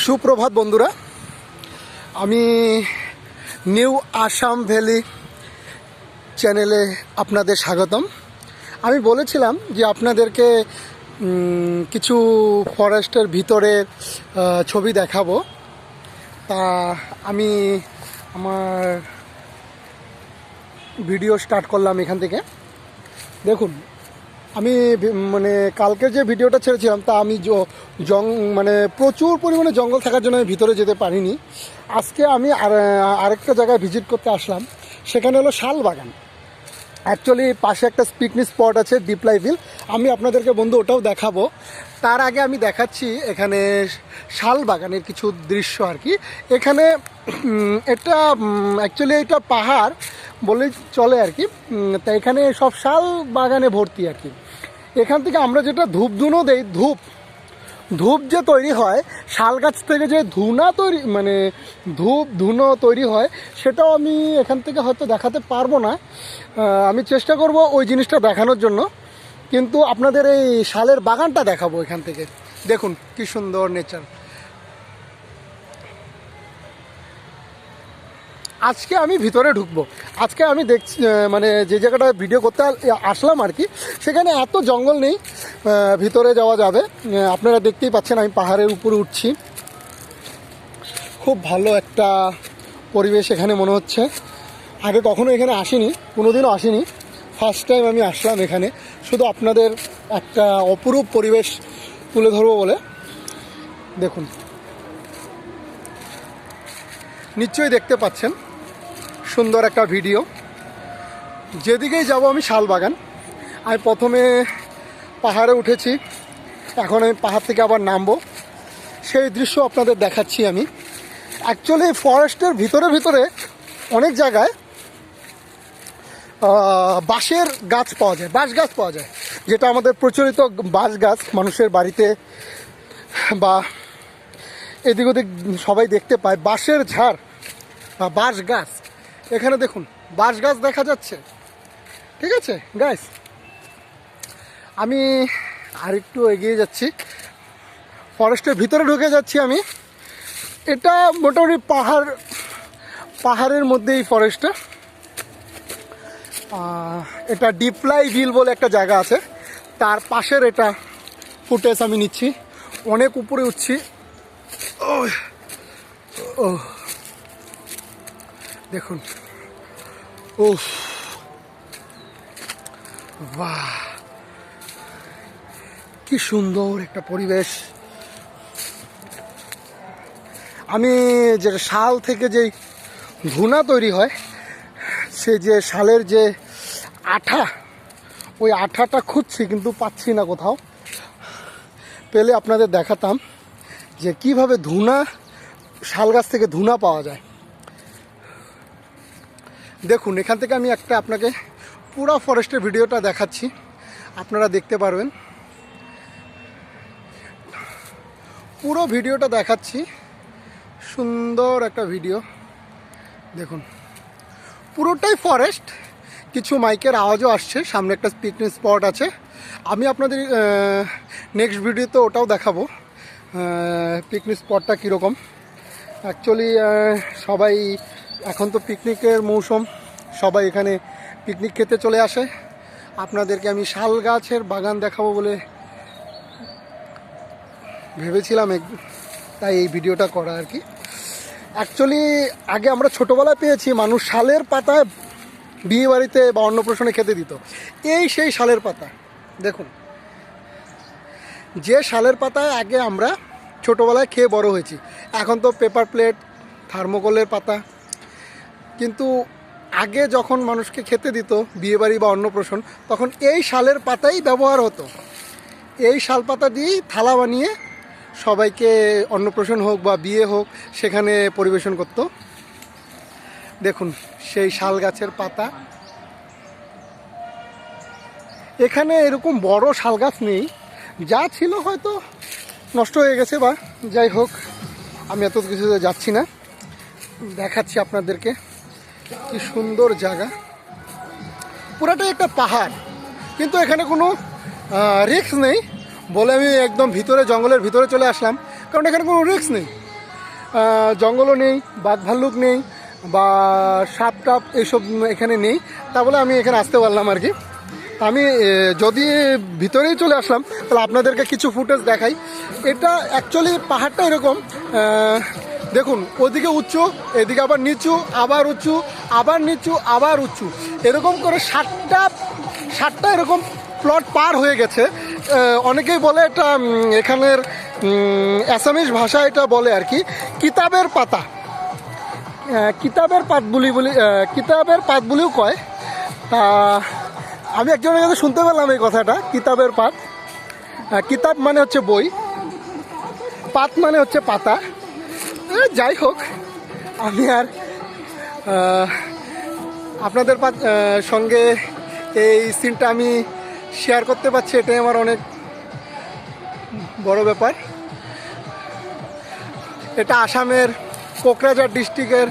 সুপ্রভাত বন্ধুরা। আমি নিউ আসাম ভ্যালি চ্যানেলে আপনাদের স্বাগতম। আমি বলেছিলাম যে আপনাদেরকে কিছু ফরেস্টের ভিতরে ছবি দেখাবো। তা আমি আমার ভিডিও স্টার্ট করলাম এখান থেকে। দেখুন আমি মানে কালকে যে ভিডিওটা ছেড়েছিলাম, তা আমি জং মানে প্রচুর পরিমাণে জঙ্গল থাকার জন্য আমি ভিতরে যেতে পারিনি। আজকে আমি আর আরেকটা জায়গায় ভিজিট করতে আসলাম। সেখানে হলো শাল বাগান। অ্যাকচুয়ালি পাশে একটা পিকনিক স্পট আছে ডিপলাই ভিল আমি আপনাদেরকে বন্ধু, ওটাও দেখাবো। তার আগে আমি দেখাচ্ছি এখানে শাল বাগানের কিছু দৃশ্য আর কি। এখানে এটা অ্যাকচুয়ালি এটা পাহাড় বলেই চলে আর কি। তা এখানে সব শাল বাগানে ভর্তি আর কি। এখান থেকে আমরা যেটা ধূপ ধুনো দেই, ধূপ। ধূপ যে তৈরি হয়, শাল গাছ থেকে যে ধুনা তৈরি মানে ধূপ, ধুনো তৈরি হয়, সেটাও আমি এখান থেকে হয়তো দেখাতে পারব না। আমি চেষ্টা করব ওই জিনিসটা দেখানোর জন্য। কিন্তু আপনাদের এই শালের বাগানটা দেখাবো এখান থেকে। দেখুন, কি সুন্দর নেচার। আজকে আমি ভিতরে ঢুকবো। আজকে আমি দেখছি মানে যে জায়গাটা ভিডিও করতে আসলাম আর কি, সেখানে এত জঙ্গল নেই ভিতরে যাওয়া যাবে। আপনারা দেখতেই পাচ্ছেন আমি পাহাড়ের উপরে উঠছি। খুব ভালো একটা পরিবেশ এখানে মনে হচ্ছে। আগে কখনো এখানে আসিনি, কোনোদিনও আসিনি। ফার্স্ট টাইম আমি আসলাম এখানে। শুধু আপনাদের একটা অপরূপ পরিবেশ তুলে ধরবো বলে। দেখুন। নিশ্চয়ই দেখতে পাচ্ছেন। সুন্দর একটা ভিডিও। যেদিকেই যাব আমি শালবাগান। আমি প্রথমে পাহাড়ে উঠেছি। এখন আমি পাহাড় থেকে আবার নামবো। সেই দৃশ্য আপনাদের দেখাচ্ছি আমি। অ্যাকচুয়ালি ফরেস্টের ভিতরে ভিতরে অনেক জায়গায় বাঁশের গাছ পাওয়া যায়, বাঁশ গাছ পাওয়া যায়। যেটা আমাদের প্রচলিত বাঁশ গাছ, মানুষের বাড়িতে বা এদিক ওদিক সবাই দেখতে পায়। বাঁশের ঝাড় বা বাঁশ গাছ। এখানে দেখুন, বাঁশ গাছ দেখা যাচ্ছে। ঠিক আছে গাইস আমি আরেকটু এগিয়ে যাচ্ছি। ফরেস্টের ভিতরে ঢুকে যাচ্ছি আমি। এটা মোটামুটি পাহাড়, পাহাড়ের মধ্যেই ফরেস্টটা এটা ডিপলাই ভিল বলে একটা জায়গা আছে। তার পাশের এটা ফুটেজ আমি নিচ্ছি। অনেক উপরে উঠছি। ওহ। দেখুন ও বাহ কি সুন্দর একটা পরিবেশ। আমি যে শাল থেকে যেই ধুনা তৈরি হয়, সে যে শালের যে আঠা, ওই আঠাটা খুঁজছি কিন্তু পাচ্ছি না কোথাও। পেলে আপনাদের দেখাতাম যে কীভাবে ধুনা, শাল গাছ থেকে ধুনা পাওয়া যায়। দেখুন, এখান থেকে আমি একটা আপনাকে পুরো ফরেস্টের ভিডিওটা দেখাচ্ছি। আপনারা দেখতে পারবেন। পুরো ভিডিওটা দেখাচ্ছি। সুন্দর একটা ভিডিও দেখুন, পুরোটাই ফরেস্ট কিছু মাইকের আওয়াজও আসছে। সামনে একটা পিকনিক স্পট আছে। আমি আপনাদের নেক্সট ভিডিওতে ওটাও দেখাবো। পিকনিক স্পটটা কীরকম? অ্যাকচুয়ালি সবাই এখন তো পিকনিকের মৌসুম, সবাই এখানে পিকনিক খেতে চলে আসে। আপনাদেরকে আমি শাল গাছের বাগান দেখাবো বলে ভেবেছিলাম তাই এই ভিডিওটা করা আর কি। অ্যাকচুয়ালি আগে আমরা ছোটোবেলায় পেয়েছি, মানুষ শালের পাতায় বিয়ে বাড়িতে বা অন্নপ্রাশনে খেতে দিত। এই সেই শালের পাতা, দেখুন। যে শালের পাতায় আগে আমরা ছোটোবেলায় খেয়ে বড় হয়েছি। এখন তো পেপার প্লেট থার্মোকলের পাতা কিন্তু আগে যখন মানুষকে খেতে দিত, বিয়েবাড়ি বা অন্নপ্রাশন, তখন এই শালের পাতাই ব্যবহার হতো। এই শাল পাতা দিয়েই থালা বানিয়ে সবাইকে অন্নপ্রাশন হোক বা বিয়ে হোক, সেখানে পরিবেশন করত। দেখুন, সেই শাল গাছের পাতা। এখানে এরকম বড় শাল গাছ নেই। যা ছিল হয়তো নষ্ট হয়ে গেছে বা যাই হোক, আমি এত কিছু যাচ্ছি না। দেখাচ্ছি আপনাদেরকে। কি সুন্দর জায়গা। পুরাটাই একটা পাহাড়, কিন্তু এখানে কোনো রিস্ক নেই বলে আমি একদম ভিতরে, জঙ্গলের ভিতরে চলে আসলাম। কারণ এখানে কোনো রিক্স নেই। জঙ্গলও নেই বাঘ ভাল্লুক নেই, বা সাপ টাপ এইসব এখানে নেই। তা বলে আমি এখানে আসতে পারলাম আর কি। আমি যদি ভিতরেই চলে আসলাম, তাহলে আপনাদেরকে কিছু ফুটেজ দেখাই। এটা অ্যাকচুয়ালি পাহাড়টা এরকম দেখুন, ওদিকে উঁচু এদিকে আবার নিচু, আবার উঁচু আবার নিচু, আবার উঁচু এরকম করে ষাটটা ষাটটা এরকম প্লট পার হয়ে গেছে। অনেকেই বলে এটা এখানের অ্যাসামিস ভাষা এটা বলে আর কি, কিতাবের পাতা। কিতাবের পাত বলি বলি কিতাবের পাত বলেও কয়। আমি একজনের কাছে শুনতে পেলাম এই কথাটা, কিতাবের পাত। কিতাব মানে হচ্ছে বই, পাত মানে হচ্ছে পাতা। যাই হোক, আমি আর আপনাদের সঙ্গে এই সিনটা আমি শেয়ার করতে পারছি, এটাই আমার অনেক বড় ব্যাপার। এটা আসামের কোকরাঝার ডিস্ট্রিক্টের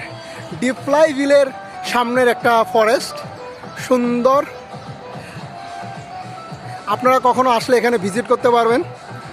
ডিপ্লাই বিলের সামনের একটা ফরেস্ট সুন্দর। আপনারা কখনো আসলে এখানে ভিজিট করতে পারবেন।